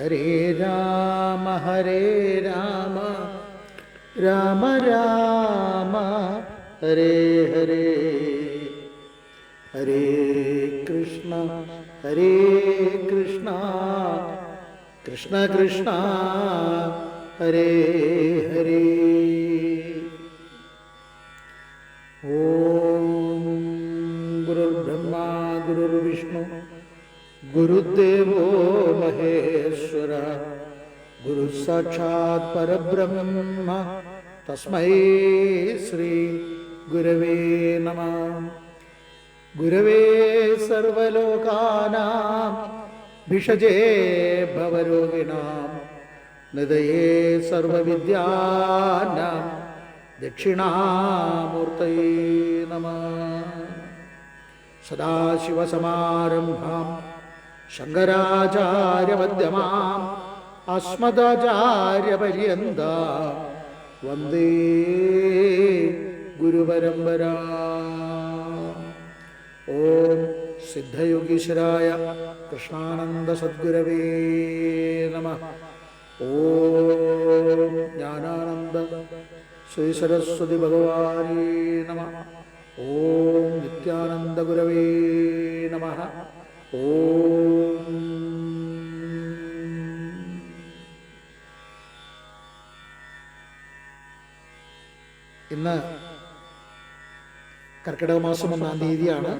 ഹരേ രാമ ഹരേ രാമ രാമ രാമ ഹരേ ഹരേ ഹരേ കൃഷ്ണ ഹരേ കൃഷ്ണ കൃഷ്ണ കൃഷ്ണ ഹരേ ഹരേ ഓം ഗുരുർബ്രഹ്മ ഗുരുർവിഷ്ണു ഗുരുദേവോ മഹേശ്വര ഗുരു സാക്ഷാത് പരബ്രഹ്മ തസ്മൈ ശ്രീ ഗുരവേ നമ. ഗുരവേ സർവലോകാനാം ഭിഷജേ ഭവരോഗിണാം നിതയേ സർവവിദ്യാനാം ദക്ഷിണാമൂർത്തയേ നമ. സദാശിവസമാരംഭാം. ശങ്കരാചാര്യമധ്യമാം. അസ്മദാചാര്യപര്യന്ത. വന്ദേ ഗുരുപരമ്പരാ. ഓം സിദ്ധയോഗീശ്വരായ കൃഷ്ണാനന്ദ സദ്ഗുരവേ നമ. ഓം ജ്ഞാനാനന്ദ ശ്രീ സരസ്വതി ഭഗവാനേ നമ. ഓം നിത്യാനന്ദ ഗുരവേ നമ. ഇന്ന് കർക്കിടക മാസം ഒന്നാം തീയതിയാണ്.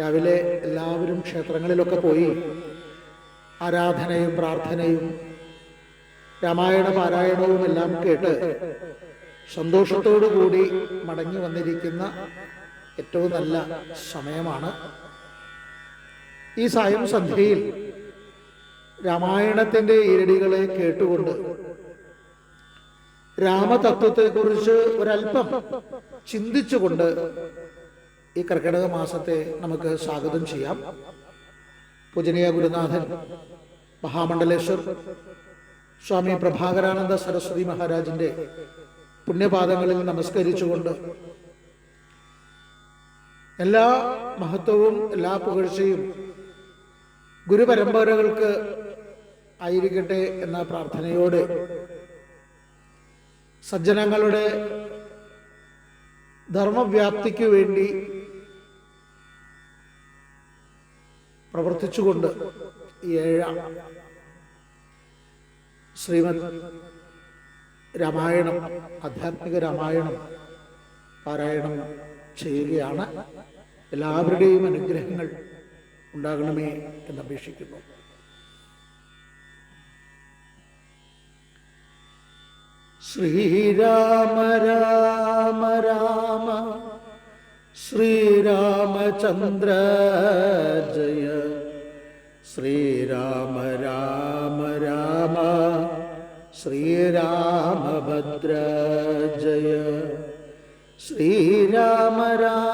രാവിലെ എല്ലാവരും ക്ഷേത്രങ്ങളിലൊക്കെ പോയി ആരാധനയും പ്രാർത്ഥനയും രാമായണ പാരായണവും എല്ലാം കേട്ട് സന്തോഷത്തോടു കൂടി മടങ്ങി വന്നിരിക്കുന്ന ഏറ്റവും നല്ല സമയമാണ്. ഈ സായം സന്ധ്യയിൽ രാമായണത്തിന്റെ ഈരടികളെ കേട്ടുകൊണ്ട് രാമതത്വത്തെക്കുറിച്ച് ഒരല്പം ചിന്തിച്ചുകൊണ്ട് ഈ കർക്കിടക മാസത്തെ നമുക്ക് സ്വാഗതം ചെയ്യാം. പൂജനീയ ഗുരുനാഥൻ മഹാമണ്ഡലേശ്വർ സ്വാമി പ്രഭാകരാനന്ദ സരസ്വതി മഹാരാജിന്റെ പുണ്യപാദങ്ങളിൽ നമസ്കരിച്ചുകൊണ്ട് എല്ലാ മഹത്വവും എല്ലാ പുകഴ്ചയും ഗുരുപരമ്പരകൾക്ക് ആയിരിക്കട്ടെ എന്ന പ്രാർത്ഥനയോടെ സജ്ജനങ്ങളുടെ ധർമ്മവ്യാപ്തിക്ക് വേണ്ടി പ്രവർത്തിച്ചുകൊണ്ട് ഏഴാം ശ്രീമത് രാമായണം ആധ്യാത്മിക രാമായണം പാരായണം ചെയ്യുകയാണ്. എല്ലാവരുടെയും അനുഗ്രഹങ്ങൾ ഉണ്ടാകണമേ എന്നപേക്ഷിക്കുന്നു ശ്രീരാമ രാമ രാമ ശ്രീരാമചന്ദ്ര ജയ ശ്രീരാമ രാമ രാമ ശ്രീരാമഭദ്ര ജയ ശ്രീരാമ രാമ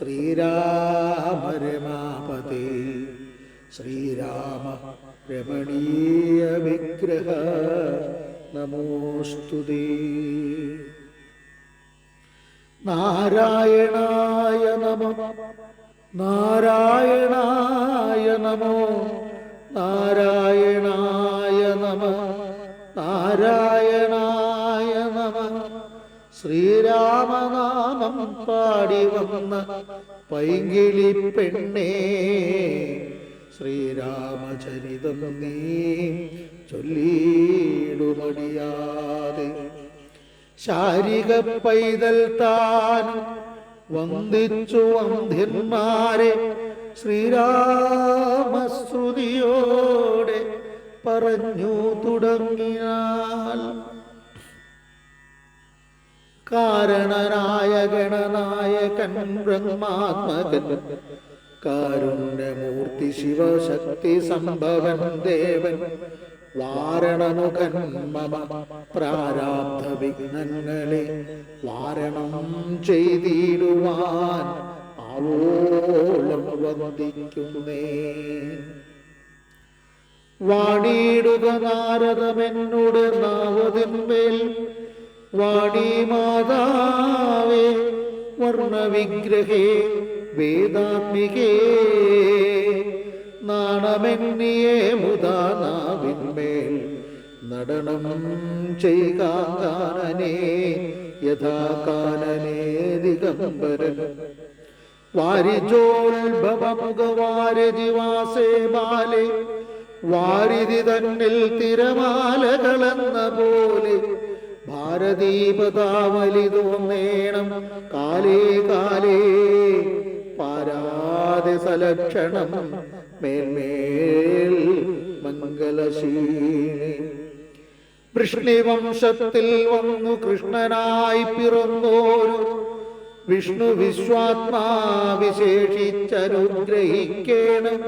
ശ്രീരാമ രമാപതി ശ്രീരാമ രമണീയ വിഗ്രഹ നമോസ്തുതി നാരായണായ നമ. നാരായണായ നമോ. നാരായണായ നമ. നമ ശ്രീരാമനാമം പാടി വന്ന പൈങ്കിളി പെണ്ണേ ശ്രീരാമചരിതം നീ ചൊല്ലിയിടുമടിയാതെ. ശാരിക പൈതൽ താൻ വന്ദിച്ചു വന്ധ്യന്മാരെ ശ്രീരാമശ്രുതിയോടെ പറഞ്ഞു തുടങ്ങിയാൽ കാരണനായ ഗണനായകൻ ബ്രഹ്മാത്മകൻ. കാരുണ്യമൂർത്തി ശിവശക്തി സംഭവൻ ദേവൻ. വാരണമുഖൻ പ്രാരാബ്ധ വിഘ്നങ്ങളെ വാരണം ചെയ്തിടുവാൻ ആവോളം വന്ദിക്കുന്നേ. വാണിയിടുക നാരദമെന്നോട് നാവതിന്മേൽ വാണി മാതാവേ വർണവിഗ്രഹേ വേദാത്മികേ നാണമെന്നിയെ മുതാനാവിന്മേൽ നടനം ചെയ്കാനനെ യഥാ കാനനേ ദിഗംബരൻ. വാരിജോത്ഭവമുഖവാരജിവാസേ ബാലെ വാരിധി തന്നിൽ തിരമാലകളെന്ന പോലെ ഭാരതീപതാവലി തോന്നേണം കാലേ കാലേ പാരാതെ സലക്ഷണം മേൽമേൽ മംഗലശീലി വൃഷ്ണിവംശത്തിൽ വന്നു കൃഷ്ണനായി പിറന്നോരു വിഷ്ണു വിശ്വാത്മാ വിശേഷിച്ചനുഗ്രഹിക്കേണം.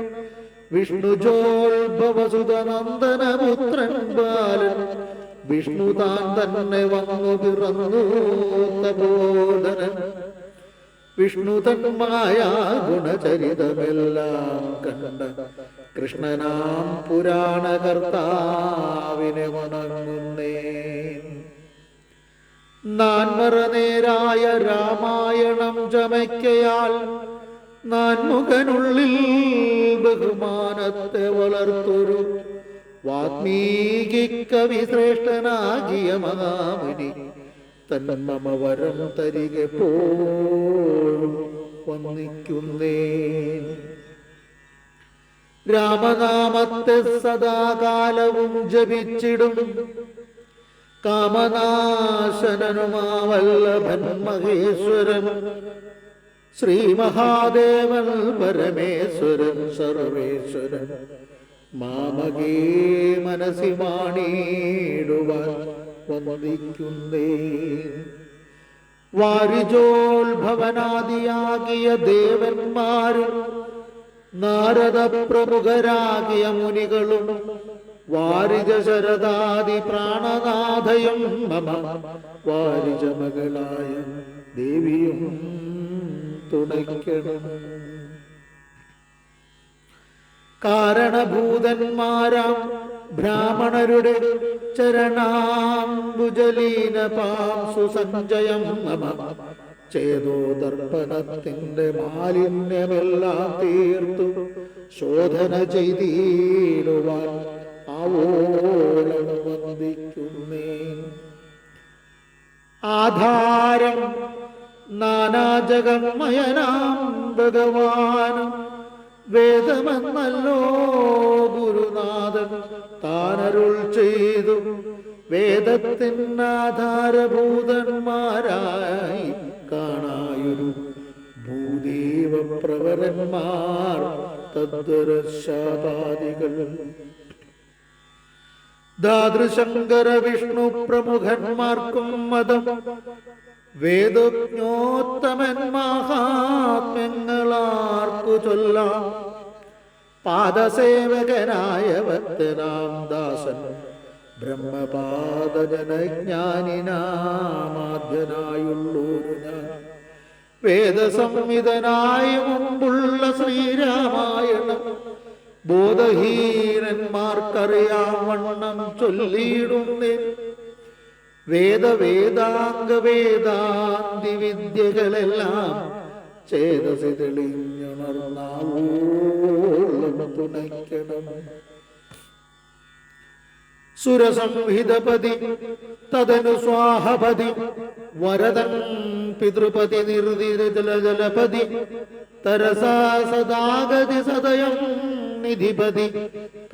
വിഷ്ണുജോത്ഭവസുതനന്ദനപുത്രൻ ബാലൻ വിഷ്ണു താൻ തന്നെ വന്നു പിറന്നു തപോധനൻ. വിഷ്ണു തന്മായ ഗുണചരിതമെല്ലാം കണ്ട കൃഷ്ണനാം പുരാണകർത്താവിനെ വണങ്ങുന്നേ നാൻമറനേരായ രാമായണം ചമയ്ക്കയാൽ നാൻമുഖനുള്ളിൽ ബഹുമാനത്തെ വളർത്തൊരു വാത്മീകി കവി ശ്രേഷ്ഠനാകിയ മഹാമുനി തന്മമ വരം തരികെ പോന്നിക്കുന്നേ രാമനാമത്തെ സദാകാലവും ജപിച്ചിടും. കാമനാശനനുമാവല്ലഭൻ മഹേശ്വരൻ ശ്രീ മഹാദേവൻ പരമേശ്വരൻ സർവേശ്വരൻ. മാമകേ മനസ്സി മാണിടുവാൻ വന്ദിക്കുന്നേ. വാരിജോത്ഭവനാദിയാകിയ ദേവന്മാരും നാരദ പ്രമുഖരാകിയ മുനികളും വാരിജ ശരദാദി പ്രാണനാഥയും മമ വാരിജ മകളായ ദേവിയും തുണയ്ക്കണം. കാരണഭൂതന്മാരാം ബ്രാഹ്മണരുടെ ചരണാംബുജലീന പാംസു സഞ്ജയം നമ. ചേതോ ദർപ്പണത്തിന്റെ മാലിന്യമെല്ലാം തീർത്തു ശോധന ചെയ്തിടുവാൻ ആവോളം ആധാരം നാനാജഗന്മയനാം ഭഗവാനും വേദമെന്നല്ലോ ഗുരുനാഥൻ. താനരുൾ ചെയ്തു വേദത്തിനാധാരഭൂതന്മാരായി കാണായൊരു ഭൂദേവ പ്രവരന്മാർ തദ്വരശാപാദികൾ ദാതൃശങ്കര വിഷ്ണു പ്രമുഖന്മാർക്കും മതം വേദജ്ഞോത്തമൻ മഹാത്മ്യങ്ങളാർക്കു ചൊല്ലാം. പാദസേവകനായ ഭക്തനാം ദാസൻ ബ്രഹ്മപാദജനജ്ഞാനിനാമാദ്യനായുള്ളൂരു ഞാൻ. വേദസംഹിതനായ മുമ്പുള്ള ശ്രീരാമായണം ബോധഹീനന്മാർക്കറിയാം വണ്ണം ചൊല്ലിയിടുന്നേ വേദ വേദാംഗ വേദാന്തി വിദ്യകളെല്ലാം ചേതസി തെളിഞ്ഞുണർന്നാവോളം തുണയ്ക്കണം സുരസംഹിതപതി തദനു സ്വാഹപതി വരദൻ പിതൃപതി നിർദിര ജല ജലപതി തരസാ സദാഗതി സദയം നിധിപതി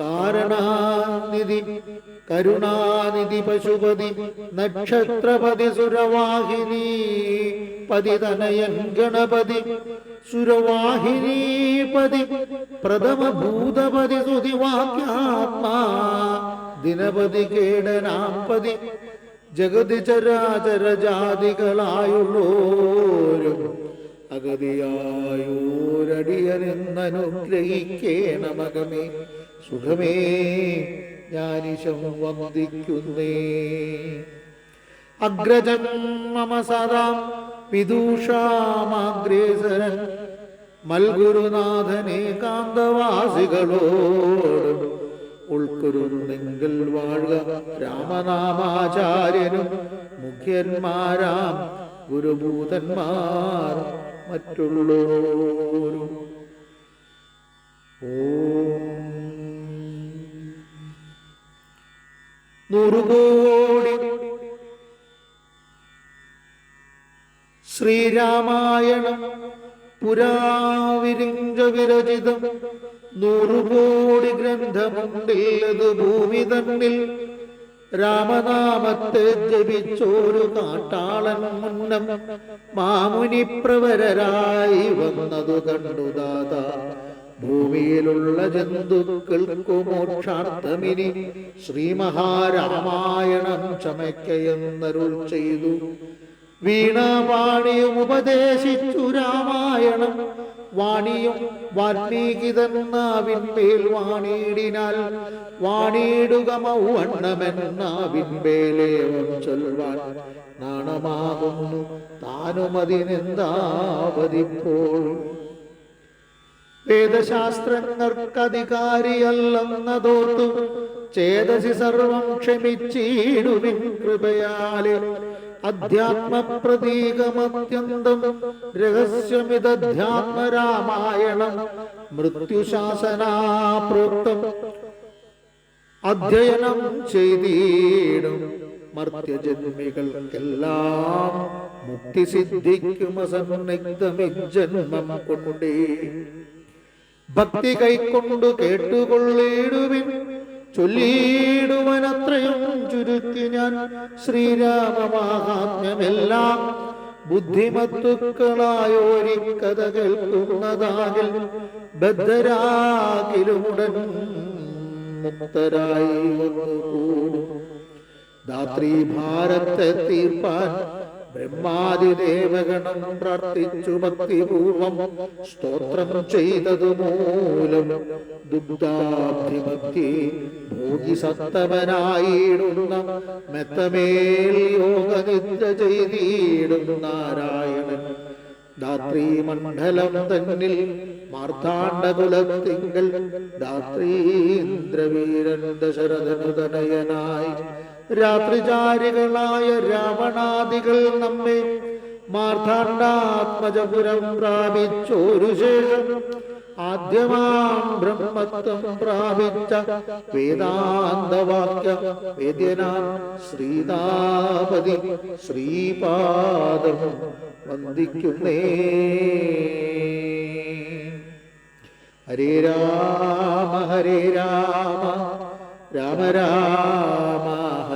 കാരണാനിധി കരുണാനിധി പശുപതി നക്ഷത്രപതി സുരവാഹിനി പതിതനയൻ ഗണപതി സുരവാഹിനീപതി പ്രഥമ ഭൂതപതി സുതിവാക്യാത്മാ ദിനപതി കേടനാംപതി ജഗതി ചരാചര ജാതികളായുള്ളോരും അഗതിയായോരടിയനെന്നനുഗ്രഹിക്കേണമകമേ. സുഖമേ ജ്ഞാനിശം വന്ദിക്കുന്നേ. അഗ്രജം മമ സദാം വിദൂഷാമാഗ്രേസരൻ മൽഗുരുനാഥനെ കാന്തവാസികളോട് ഉൾക്കൊരുന്നെങ്കിൽ വാഴുക രാമനാമാചാര്യനും മുഖ്യന്മാരാം ഗുരുഭൂതന്മാർ. മറ്റുള്ളോരും ഓം. നൂറുകോടി ശ്രീരാമായണം പുരാവിരിഞ്ച വിരചിതം നൂറുകോടി ഗ്രന്ഥമുണ്ടില്ലത് ഭൂമി തന്നിൽ രാമനാമത്തെ ജപിച്ചോരു കാട്ടാളൻ മുന്നം മാമുനി പ്രവരരായി വന്നതു കണ്ടു ദാത. ഭൂമിയിലുള്ള ജന്തുക്കൾക്കു മോക്ഷാർത്ഥമിനി ശ്രീ മഹാരാമായണം ചമയ്ക്കയെന്നരുൾ ചെയ്തു. വീണാപാണിയും ഉപദേശിച്ചു രാമായണം. വാണിയും വാൽമീകിതന്നാവിൻപേൽ വാണിയിടിനാൽ വാണിയിടുക മൗവണ്ണമെന്നാവിൻമേലേവം ചൊൽവാൻ നാണമാകുന്നു താനുമതിനെന്താവതിപ്പോൾ. വേദശാസ്ത്രങ്ങൾക്കധികാരിയല്ലെന്നതോർത്തു ചേതസി സർവം ക്ഷമിച്ചിടുവിൻ കൃപയാലെ. അധ്യാത്മപ്രതീകമത്യന്തം രഹസ്യമിതധ്യാത്മരാമായണം മൃത്യുശാസനാപ്രോക്തം അധ്യയനം ചെയ്തിടും മർത്യജന്മികൾക്കെല്ലാം മുക്തി സിദ്ധിക്കും അസന്നിഗ്ധമിജന്മം കൊണ്ടേ. ഭക്തി കൈക്കൊണ്ടു കേട്ടുകൊള്ളിടുവിൻ ചൊല്ലിയിടുവനത്രയും ചുരുക്കി ഞാൻ ശ്രീരാമമാഹാത്മ്യമെല്ലാം ബുദ്ധിമത്തുക്കളായോരി കഥ കേൾക്കുന്നതാകിൽ ബദ്ധരാകിലുമുടൻ മുക്തരായി വന്നുകൂടും. ധാത്രീ ഭാരത്തെ തീർപ്പാൻ ബ്രഹ്മാതിദേവഗണം പ്രാർത്ഥിച്ചു ഭക്തിപൂർവം സ്തോത്രം ചെയ്തതു മൂലം ദുഗ്ധാഭിമത്തി ഭോഗി മെത്തമേൽ യോഗനിദ്ര ചെയ്തിടും നാരായണൻ. ധാത്രീ മണ്ഡലം തന്നിൽ മാർത്താണ്ഡകുലത്തിങ്കൽ ധാത്രീന്ദ്രവീരൻ ദശരഥനുതനയനായി രാത്രിചാരികളായ രാവണാദികൾ നമ്മെ മാർത്താണ്ഡാത്മജപുരം പ്രാപിച്ചോരു ശേഷം ആദ്യമാം ബ്രഹ്മത്വം പ്രാപിച്ച വേദാന്തവാക്യ വേദ്യനാം ശ്രീതാപതി ശ്രീപാദം വന്ദിക്കുന്നേ. ഹരേ രാമ ഹരേ രാമ രാമ രാമ.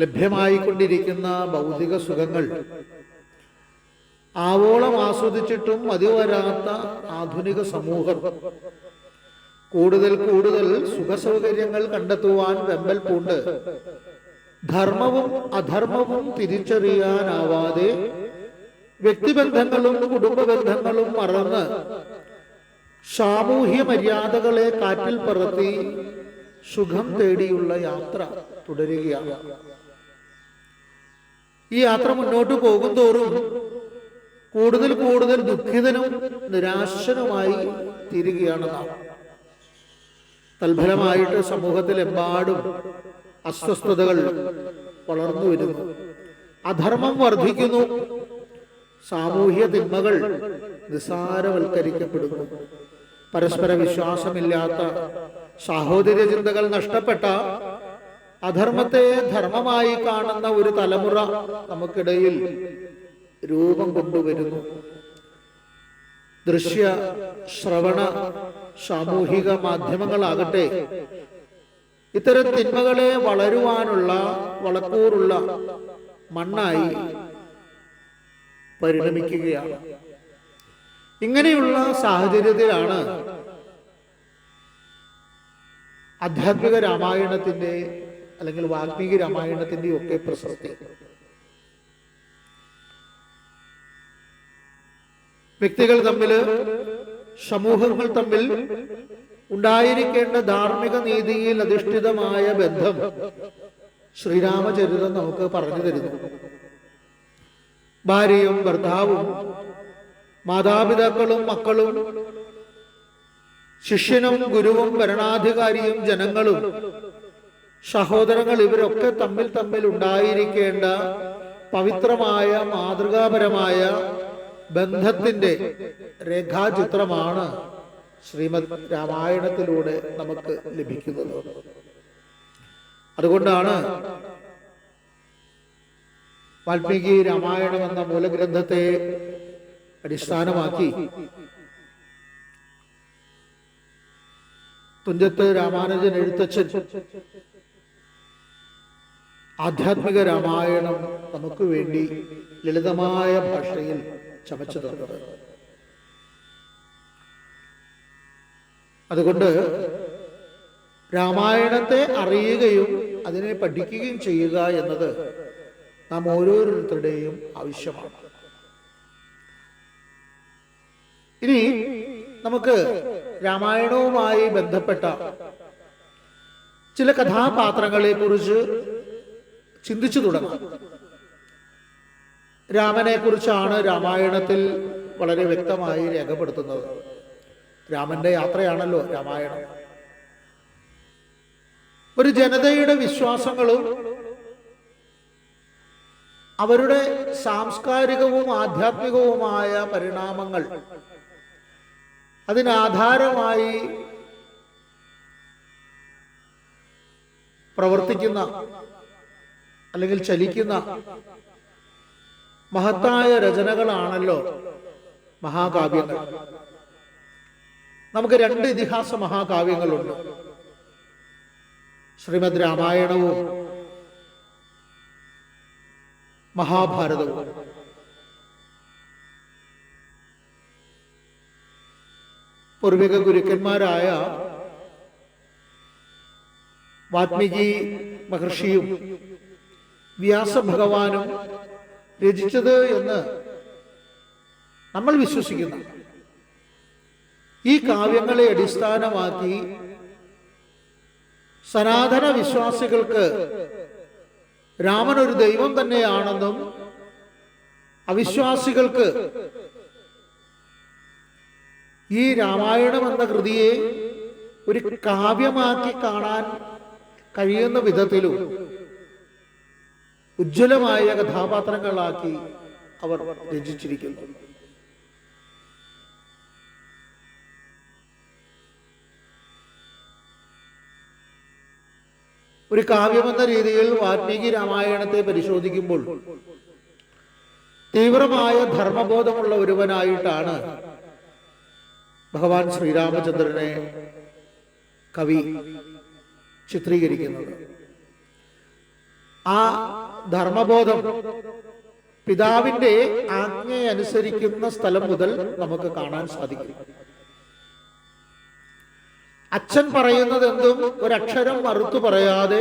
ലഭ്യമായിക്കൊണ്ടിരിക്കുന്ന ഭൗതിക സുഖങ്ങൾ. ആവോളം ആസ്വദിച്ചിട്ടും മതിവരാത്ത ആധുനിക സമൂഹം. കൂടുതൽ കൂടുതൽ സുഖസൗകര്യങ്ങൾ കണ്ടെത്തുവാൻ വെമ്പൽ പൂണ്ട് ധർമ്മവും അധർമ്മവും തിരിച്ചറിയാനാവാതെ വ്യക്തിബന്ധങ്ങളും കുടുംബ ബന്ധങ്ങളും മറന്ന് സാമൂഹ്യ മര്യാദകളെ കാറ്റിൽ പറത്തി സുഖം തേടിയുള്ള യാത്ര തുടരുകയാണ്. ഈ യാത്ര മുന്നോട്ട് പോകും തോറും കൂടുതൽ കൂടുതൽ ദുഃഖിതനും നിരാശനുമായി തീരുകയാണ് നാം. തൽഫലമായിട്ട് സമൂഹത്തിലെമ്പാടും അസ്വസ്ഥതകൾ വളർന്നു വരുന്നു. അധർമ്മം വർദ്ധിക്കുന്നു. സാമൂഹ്യ തിന്മകൾ നിസാരവൽക്കരിക്കപ്പെടുന്നു പരസ്പര വിശ്വാസമില്ലാത്ത സാഹോദര്യ ചിന്തകൾ നഷ്ടപ്പെട്ട അധർമ്മത്തെ ധർമ്മമായി കാണുന്ന ഒരു തലമുറ നമുക്കിടയിൽ രൂപം കൊണ്ടുവരുന്നു. ദൃശ്യ ശ്രവണ സാമൂഹിക മാധ്യമങ്ങളാകട്ടെ ഇത്തരം തിന്മകളെ വളരുവാനുള്ള വളക്കൂറുള്ള മണ്ണായി പരിണമിക്കുകയാണ്. ഇങ്ങനെയുള്ള സാഹചര്യത്തിലാണ് ആധ്യാത്മിക രാമായണത്തിന്റെ അല്ലെങ്കിൽ വാൽമീകി രാമായണത്തിന്റെ ഒക്കെ പ്രസക്തി. വ്യക്തികൾ തമ്മിൽ സമൂഹങ്ങൾ തമ്മിൽ ഉണ്ടായിരിക്കേണ്ട ധാർമ്മിക നീതിയിൽ അധിഷ്ഠിതമായ ബന്ധം ശ്രീരാമചരിതം നമുക്ക് പറഞ്ഞു തരുന്നു. ഭാര്യയും ഭർത്താവും മാതാപിതാക്കളും മക്കളും ശിഷ്യനും ഗുരുവും ഭരണാധികാരിയും ജനങ്ങളും സഹോദരങ്ങൾ ഇവരൊക്കെ തമ്മിൽ തമ്മിൽ ഉണ്ടായിരിക്കേണ്ട പവിത്രമായ മാതൃകാപരമായ ബന്ധത്തിന്റെ രേഖാചിത്രമാണ് ശ്രീമദ് രാമായണത്തിലൂടെ നമുക്ക് ലഭിക്കുന്നത്. അതുകൊണ്ടാണ് വാൽമീകി രാമായണം എന്ന മൂലഗ്രന്ഥത്തെ അടിസ്ഥാനമാക്കി തുഞ്ചത്ത് രാമാനുജൻ എഴുത്തച്ഛൻ ആധ്യാത്മിക രാമായണം നമുക്ക് വേണ്ടി ലളിതമായ ഭാഷയിൽ ചമച്ചു തന്നത് അതുകൊണ്ട് രാമായണത്തെ അറിയുകയും അതിനെ പഠിക്കുകയും ചെയ്യുക എന്നത് നാം ഓരോരുത്തരുടെയും ആവശ്യമാണ്. ഇനി നമുക്ക് രാമായണവുമായി ബന്ധപ്പെട്ട ചില കഥാപാത്രങ്ങളെ കുറിച്ച് ചിന്തിച്ചു തുടങ്ങാം. രാമനെ കുറിച്ചാണ് രാമായണത്തിൽ വളരെ വ്യക്തമായി രേഖപ്പെടുത്തുന്നത്. രാമന്റെ യാത്രയാണല്ലോ രാമായണം. ഒരു ജനതയുടെ വിശ്വാസങ്ങളും അവരുടെ സാംസ്കാരികവും ആധ്യാത്മികവുമായ പരിണാമങ്ങൾ അതിനാധാരമായി പ്രവർത്തിക്കുന്ന അല്ലെങ്കിൽ ചലിക്കുന്ന മഹത്തായ രചനകളാണല്ലോ മഹാകാവ്യങ്ങൾ. നമുക്ക് രണ്ട് ഇതിഹാസ മഹാകാവ്യങ്ങളുണ്ട്. ശ്രീമദ് രാമായണവും മഹാഭാരതവും. പൂർവിക ഗുരുക്കന്മാരായ വാത്മീകി മഹർഷിയും വ്യാസഭഗവാനും രചിച്ചത് എന്ന് നമ്മൾ വിശ്വസിക്കുന്നു ഈ കാവ്യങ്ങളെ അടിസ്ഥാനമാക്കി സനാതന വിശ്വാസികൾക്ക് രാമൻ ഒരു ദൈവം തന്നെയാണെന്നും അവിശ്വാസികൾക്ക് ഈ രാമായണം എന്ന കൃതിയെ ഒരു കാവ്യമാക്കി കാണാൻ കഴിയുന്ന വിധത്തിലും ഉജ്ജ്വലമായ കഥാപാത്രങ്ങളാക്കി അവർ രചിച്ചിരിക്കുന്നു. ഒരു കാവ്യമെന്ന രീതിയിൽ വാൽമീകി രാമായണത്തെ പരിശോധിക്കുമ്പോൾ തീവ്രമായ ധർമ്മബോധമുള്ള ഒരുവനായിട്ടാണ് ഭഗവാൻ ശ്രീരാമചന്ദ്രനെ കവി ചിത്രീകരിക്കുന്നത്. ആ ധർമ്മബോധം. പിതാവിന്റെ ആജ്ഞയനുസരിക്കുന്ന സ്ഥലം മുതൽ നമുക്ക് കാണാൻ സാധിക്കും. അച്ഛൻ പറയുന്നത് എന്തും ഒരക്ഷരം മറുത്തു പറയാതെ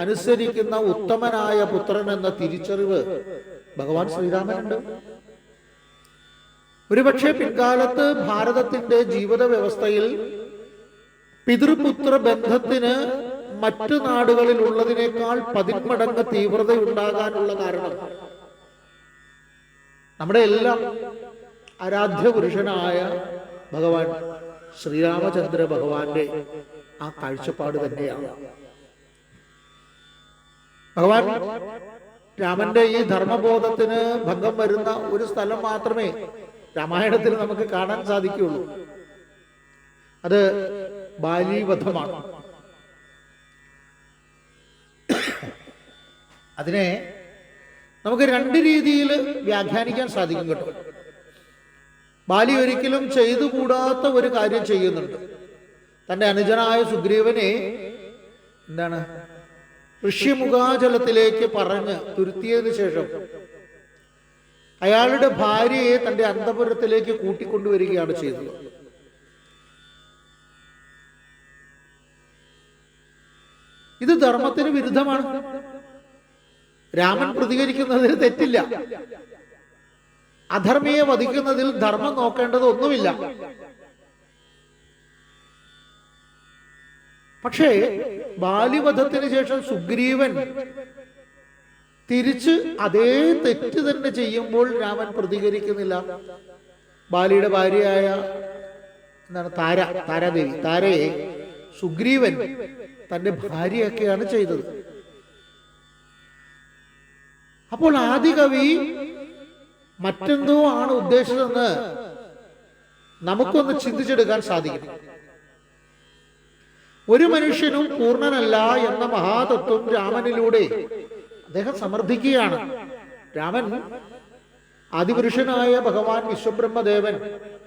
അനുസരിക്കുന്ന ഉത്തമനായ പുത്രൻ എന്ന തിരിച്ചറിവ് ഭഗവാൻ ശ്രീരാമനുണ്ട്. ഒരുപക്ഷെ പിൻകാലത്ത് ഭാരതത്തിന്റെ ജീവിത വ്യവസ്ഥയിൽ പിതൃപുത്ര ബന്ധത്തിന് മറ്റു നാടുകളിൽ ഉള്ളതിനേക്കാൾ പതിന്മടങ്ങ് തീവ്രത ഉണ്ടാകാനുള്ള കാരണം. നമ്മുടെ എല്ലാം ആരാധ്യ പുരുഷനായ ഭഗവാൻ ശ്രീരാമചന്ദ്ര ഭഗവാന്റെ ആ കാഴ്ചപ്പാട് തന്നെയാണ്. ഭഗവാൻ രാമന്റെ ഈ ധർമ്മബോധത്തിന് ഭംഗം വരുന്ന ഒരു സ്ഥലം മാത്രമേ രാമായണത്തിൽ നമുക്ക് കാണാൻ സാധിക്കുകയുള്ളൂ. അത് ബാലീവധമാണ് അതിനെ നമുക്ക് രണ്ട് രീതിയിൽ വ്യാഖ്യാനിക്കാൻ സാധിക്കും കേട്ടോ. ബാലി ഒരിക്കലും ചെയ്തു കൂടാത്ത ഒരു കാര്യം ചെയ്യുന്നുണ്ട്. തന്റെ അനുജനായ സുഗ്രീവനെ എന്താണ്? ഋഷ്യമുഖാചലത്തിലേക്ക് പറഞ്ഞ് തുരുത്തിയതിനു ശേഷം അയാളുടെ ഭാര്യയെ തന്റെ അന്തപുരത്തിലേക്ക് കൂട്ടിക്കൊണ്ടുവരികയാണ് ചെയ്തത്. ഇത് ധർമ്മത്തിന് വിരുദ്ധമാണ്. രാമൻ പ്രതികരിക്കുന്നതിൽ തെറ്റില്ല. അധർമ്മിയെ വധിക്കുന്നതിൽ ധർമ്മം നോക്കേണ്ടത് ഒന്നുമില്ല. പക്ഷേ ബാലിവധത്തിന് ശേഷം സുഗ്രീവൻ തിരിച്ച് അതേ തെറ്റ് തന്നെ ചെയ്യുമ്പോൾ രാമൻ പ്രതികരിക്കുന്നില്ല. ബാലിയുടെ ഭാര്യയായ എന്താണ് താര താരാദേവി താരയെ സുഗ്രീവൻ തന്റെ ഭാര്യയൊക്കെയാണ് ചെയ്തത്. അപ്പോൾ ആദ്യ കവി മറ്റെന്തോ ആണ് ഉദ്ദേശിച്ചതെന്ന് നമുക്കൊന്ന് ചിന്തിച്ചെടുക്കാൻ സാധിക്കും. ഒരു മനുഷ്യനും പൂർണനല്ല എന്ന മഹാതത്വം രാമനിലൂടെ അദ്ദേഹം സമർത്ഥിക്കുകയാണ്. രാമൻ ആദിപുരുഷനായ ഭഗവാൻ വിശ്വബ്രഹ്മദേവൻ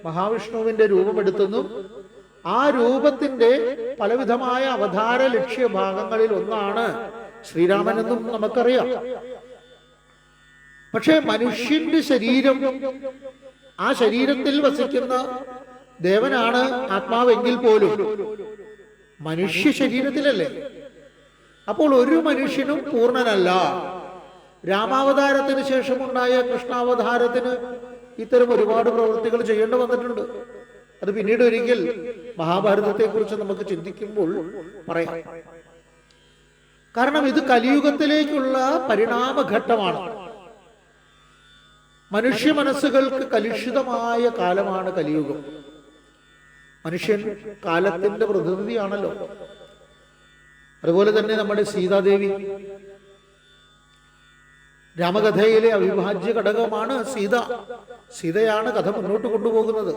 മഹാവിഷ്ണുവിന്റെ രൂപമെടുത്തുന്നു ആ രൂപത്തിന്റെ പലവിധമായ അവതാര ലക്ഷ്യ ഭാഗങ്ങളിൽ ഒന്നാണ് ശ്രീരാമനെന്നും നമുക്കറിയാം. പക്ഷേ മനുഷ്യന്റെ ശരീരം ആ ശരീരത്തിൽ വസിക്കുന്ന ദേവനാണ് ആത്മാവെങ്കിൽ പോലും മനുഷ്യ ശരീരത്തിലല്ലേ? അപ്പോൾ ഒരു മനുഷ്യനും പൂർണനല്ല. രാമാവതാരത്തിന് ശേഷമുണ്ടായ കൃഷ്ണാവതാരത്തിന് ഇത്തരം ഒരുപാട് പ്രവൃത്തികൾ ചെയ്യേണ്ടി വന്നിട്ടുണ്ട്. അത് പിന്നീട് ഒരിക്കൽ മഹാഭാരതത്തെ കുറിച്ച് നമുക്ക് ചിന്തിക്കുമ്പോൾ പറയാം. കാരണം ഇത് കലിയുഗത്തിലേക്കുള്ള പരിണാമഘട്ടമാണ്. മനുഷ്യ മനസ്സുകൾക്ക് കലുഷിതമായ കാലമാണ് കലിയുഗം. മനുഷ്യൻ കാലത്തിന്റെ പ്രതിനിധിയാണല്ലോ. അതുപോലെ തന്നെ നമ്മുടെ സീതാദേവി. രാമകഥയിലെ അവിഭാജ്യ ഘടകമാണ് സീത. സീതയാണ് കഥ മുന്നോട്ട് കൊണ്ടുപോകുന്നത്.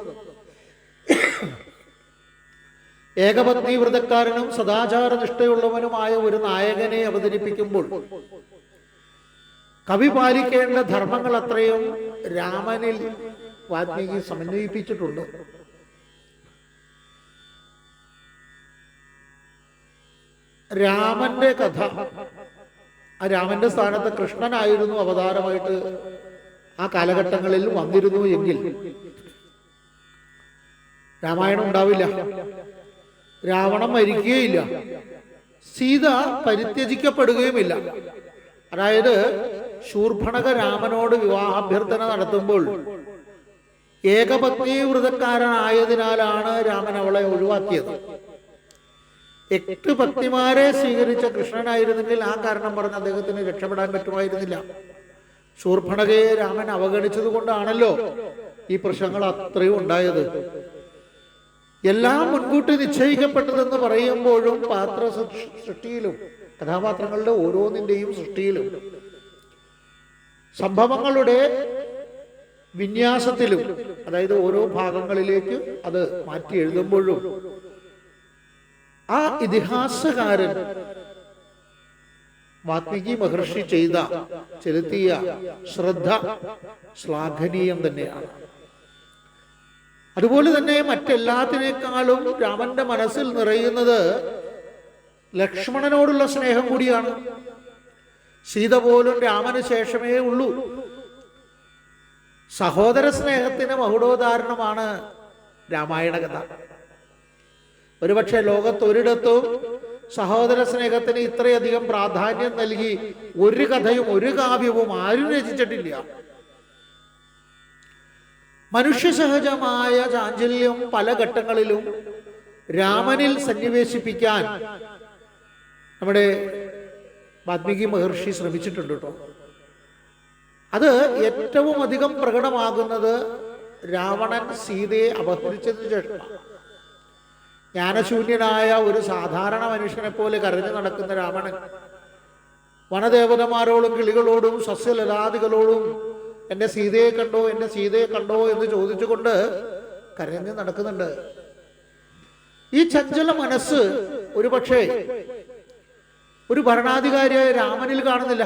ഏകപത്നി വ്രതക്കാരനും സദാചാര നിഷ്ഠയുള്ളവനുമായ ഒരു നായകനെ അവതരിപ്പിക്കുമ്പോൾ കവി പാലിക്കേണ്ട ധർമ്മങ്ങൾ അത്രയും രാമനിൽ വാത്മീകി സമന്വയിപ്പിച്ചിട്ടുണ്ട്. രാമന്റെ കഥ. ആ രാമന്റെ സ്ഥാനത്ത് കൃഷ്ണനായിരുന്നു അവതാരമായിട്ട് ആ കാലഘട്ടങ്ങളിൽ വന്നിരുന്നു എങ്കിൽ. രാമായണം ഉണ്ടാവില്ല. രാവണം മരിക്കുകയില്ല. സീത പരിത്യജിക്കപ്പെടുകയുമില്ല. അതായത് ശൂർഭണക രാമനോട് വിവാഹാഭ്യർത്ഥന നടത്തുമ്പോൾ ഏകപത്നി വ്രതക്കാരനായതിനാലാണ് രാമൻ അവളെ ഒഴിവാക്കിയത്. എട്ട് ഭക്തിമാരെ സ്വീകരിച്ച കൃഷ്ണനായിരുന്നെങ്കിൽ ആ കാരണം പറഞ്ഞ് അദ്ദേഹത്തിന് രക്ഷപ്പെടാൻ പറ്റുമായിരുന്നില്ല. ശൂർഭണകയെ രാമൻ അവഗണിച്ചത് കൊണ്ടാണല്ലോ ഈ പ്രശ്നങ്ങൾ അത്രയും ഉണ്ടായത്. എല്ലാം മുൻകൂട്ടി നിശ്ചയിക്കപ്പെട്ടതെന്ന് പറയുമ്പോഴും പാത്ര സൃഷ്ടിയിലും കഥാപാത്രങ്ങളുടെ ഓരോന്നിന്റെയും സൃഷ്ടിയിലും സംഭവങ്ങളുടെ വിന്യാസത്തിലും അതായത് ഓരോ ഭാഗങ്ങളിലേക്ക് അത് മാറ്റി എഴുതുമ്പോഴും ആ ഇതിഹാസകാരൻ വാത്മീകി മഹർഷി ചെയ്ത ചെലുത്തിയ ശ്രദ്ധ ശ്ലാഘനീയം തന്നെയാണ്. അതുപോലെ തന്നെ മറ്റെല്ലാത്തിനേക്കാളും രാമന്റെ മനസ്സിൽ നിറയുന്നത് ലക്ഷ്മണനോടുള്ള സ്നേഹം കൂടിയാണ്. സീത പോലും രാമന് ശേഷമേ ഉള്ളൂ. സഹോദര സ്നേഹത്തിന് മഹുടോദാഹരണമാണ് രാമായണ കഥ. ഒരുപക്ഷെ ലോകത്തൊരിടത്തും സഹോദര സ്നേഹത്തിന് ഇത്രയധികം പ്രാധാന്യം നൽകി ഒരു കഥയും ഒരു കാവ്യവും ആരും രചിച്ചിട്ടില്ല. മനുഷ്യ സഹജമായ ചാഞ്ചല്യം പല ഘട്ടങ്ങളിലും രാമനിൽ സന്നിവേശിപ്പിക്കാൻ നമ്മുടെ വാൽമീകി മഹർഷി ശ്രമിച്ചിട്ടുണ്ട് കേട്ടോ. അത് ഏറ്റവും അധികം പ്രകടമാകുന്നത് രാവണൻ സീതയെ അപഹരിച്ചതിന് ശേഷമാണ്. ജ്ഞാനശൂന്യനായ ഒരു സാധാരണ മനുഷ്യനെ പോലെ കരഞ്ഞു നടക്കുന്ന രാവണൻ വനദേവതമാരോടും കിളികളോടും സസ്യലതാദികളോടും എന്നെ സീതയെ കണ്ടോ എന്നെ സീതയെ കണ്ടോ എന്ന് ചോദിച്ചുകൊണ്ട് കരഞ്ഞു നടക്കുന്നുണ്ട്. ഈ ചഞ്ചല മനസ്സ് ഒരു പക്ഷേ ഒരു ഭരണാധികാരിയായ രാമനിൽ കാണുന്നില്ല.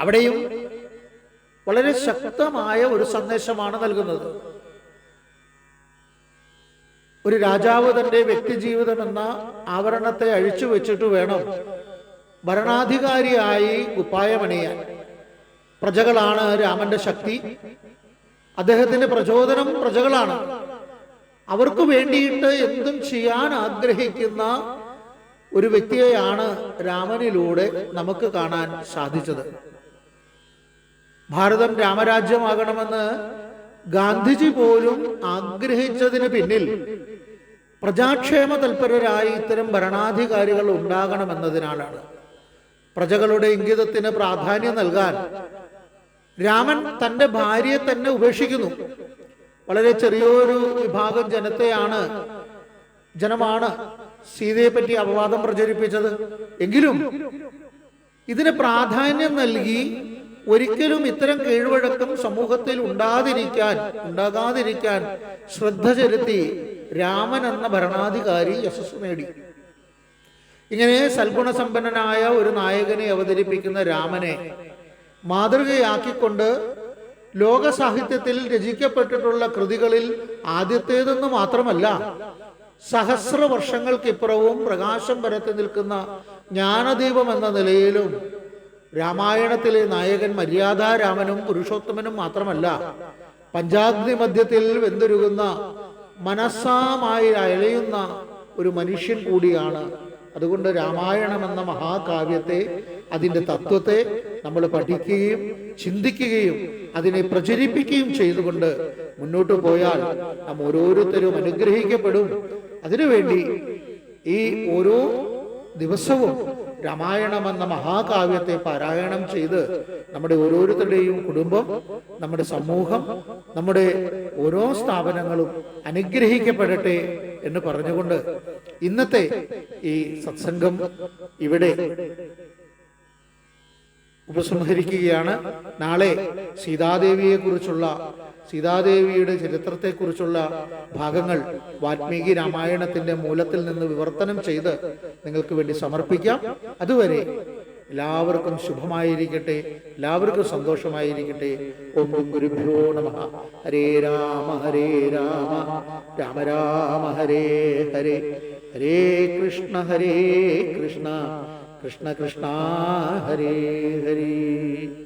അവിടെയും വളരെ ശക്തമായ ഒരു സന്ദേശമാണ് നൽകുന്നത്. ഒരു രാജാവ് തന്റെ വ്യക്തിജീവിതം എന്ന ആവരണത്തെ അഴിച്ചു വെച്ചിട്ട് വേണം ഭരണാധികാരിയായി കുപ്പായമണിയാൻ. പ്രജകളാണ് രാമന്റെ ശക്തി. അദ്ദേഹത്തിന്റെ പ്രചോദനം പ്രജകളാണ്. അവർക്ക് വേണ്ടിയിട്ട് എന്തും ചെയ്യാൻ ആഗ്രഹിക്കുന്ന ഒരു വ്യക്തിയെയാണ് രാമനിലൂടെ നമുക്ക് കാണാൻ സാധിച്ചത്. ഭാരതം രാമരാജ്യമാകണമെന്ന് ഗാന്ധിജി പോലും ആഗ്രഹിച്ചതിന് പിന്നിൽ പ്രജാക്ഷേമ തൽപരരായി ഇത്തരം ഭരണാധികാരികൾ ഉണ്ടാകണമെന്നതിനാണ് പ്രജകളുടെ ഇംഗിതത്തിന് പ്രാധാന്യം നൽകാൻ രാമൻ തന്റെ ഭാര്യയെ തന്നെ ഉപേക്ഷിക്കുന്നു. വളരെ ചെറിയൊരു വിഭാഗം ജനത്തെയാണ് ജനമാണ് സീതയെ പറ്റി അപവാദം പ്രചരിപ്പിച്ചത്. എങ്കിലും ഇതിന് പ്രാധാന്യം നൽകി ഒരിക്കലും ഇത്തരം കീഴ്വഴക്കം സമൂഹത്തിൽ ഉണ്ടാതിരിക്കാൻ ഉണ്ടാകാതിരിക്കാൻ ശ്രദ്ധ ചെലുത്തി രാമൻ എന്ന ഭരണാധികാരി യശസ് നേടി. ഇങ്ങനെ സൽഗുണസമ്പന്നനായ ഒരു നായകനെ അവതരിപ്പിക്കുന്ന രാമനെ മാതൃകയാക്കിക്കൊണ്ട് ലോക സാഹിത്യത്തിൽ രചിക്കപ്പെട്ടിട്ടുള്ള കൃതികളിൽ ആദ്യത്തേതെന്ന് മാത്രമല്ല സഹസ്ര വർഷങ്ങൾക്കിപ്പുറവും പ്രകാശം പരത്തി നിൽക്കുന്ന ജ്ഞാനദീപം എന്ന നിലയിലും രാമായണത്തിലെ നായകൻ മര്യാദാരാമനും പുരുഷോത്തമനും മാത്രമല്ല പഞ്ചാഗ്നി മധ്യത്തിൽ വെന്തുരുകുന്ന മനസ്സാമായി അലയുന്ന ഒരു മനുഷ്യൻ കൂടിയാണ്. അതുകൊണ്ട് രാമായണം എന്ന മഹാകാവ്യത്തെ അതിന്റെ തത്വത്തെ നമ്മൾ പഠിക്കുകയും ചിന്തിക്കുകയും അതിനെ പ്രചരിപ്പിക്കുകയും ചെയ്തുകൊണ്ട് മുന്നോട്ട് പോയാൽ നാം ഓരോരുത്തരും അനുഗ്രഹിക്കപ്പെടും. അതിനുവേണ്ടി ഈ ഓരോ ദിവസവും രാമായണം എന്ന മഹാകാവ്യത്തെ പാരായണം ചെയ്ത് നമ്മുടെ ഓരോരുത്തരുടെയും കുടുംബം നമ്മുടെ സമൂഹം നമ്മുടെ ഓരോ സ്ഥാപനങ്ങളും അനുഗ്രഹിക്കപ്പെടട്ടെ എന്ന് പറഞ്ഞുകൊണ്ട് ഇന്നത്തെ ഈ സത്സംഗം ഇവിടെ ഉപസംഹരിക്കുകയാണ്. നാളെ സീതാദേവിയെ കുറിച്ചുള്ള സീതാദേവിയുടെ ചരിത്രത്തെക്കുറിച്ചുള്ള ഭാഗങ്ങൾ വാൽമീകി രാമായണത്തിന്റെ മൂലത്തിൽ നിന്ന് വിവർത്തനം ചെയ്ത് നിങ്ങൾക്ക് വേണ്ടി സമർപ്പിക്കാം. അതുവരെ എല്ലാവർക്കും ശുഭമായിരിക്കട്ടെ. എല്ലാവർക്കും സന്തോഷമായിരിക്കട്ടെ. ഓം ഗുരുഭ്യോ നമ. ഹരേ രാമ ഹരേ രാമ. രാമ രാമ ഹരേ ഹരേ. ഹരേ കൃഷ്ണ ഹരേ കൃഷ്ണ. കൃഷ്ണ കൃഷ്ണ ഹരേ ഹരേ.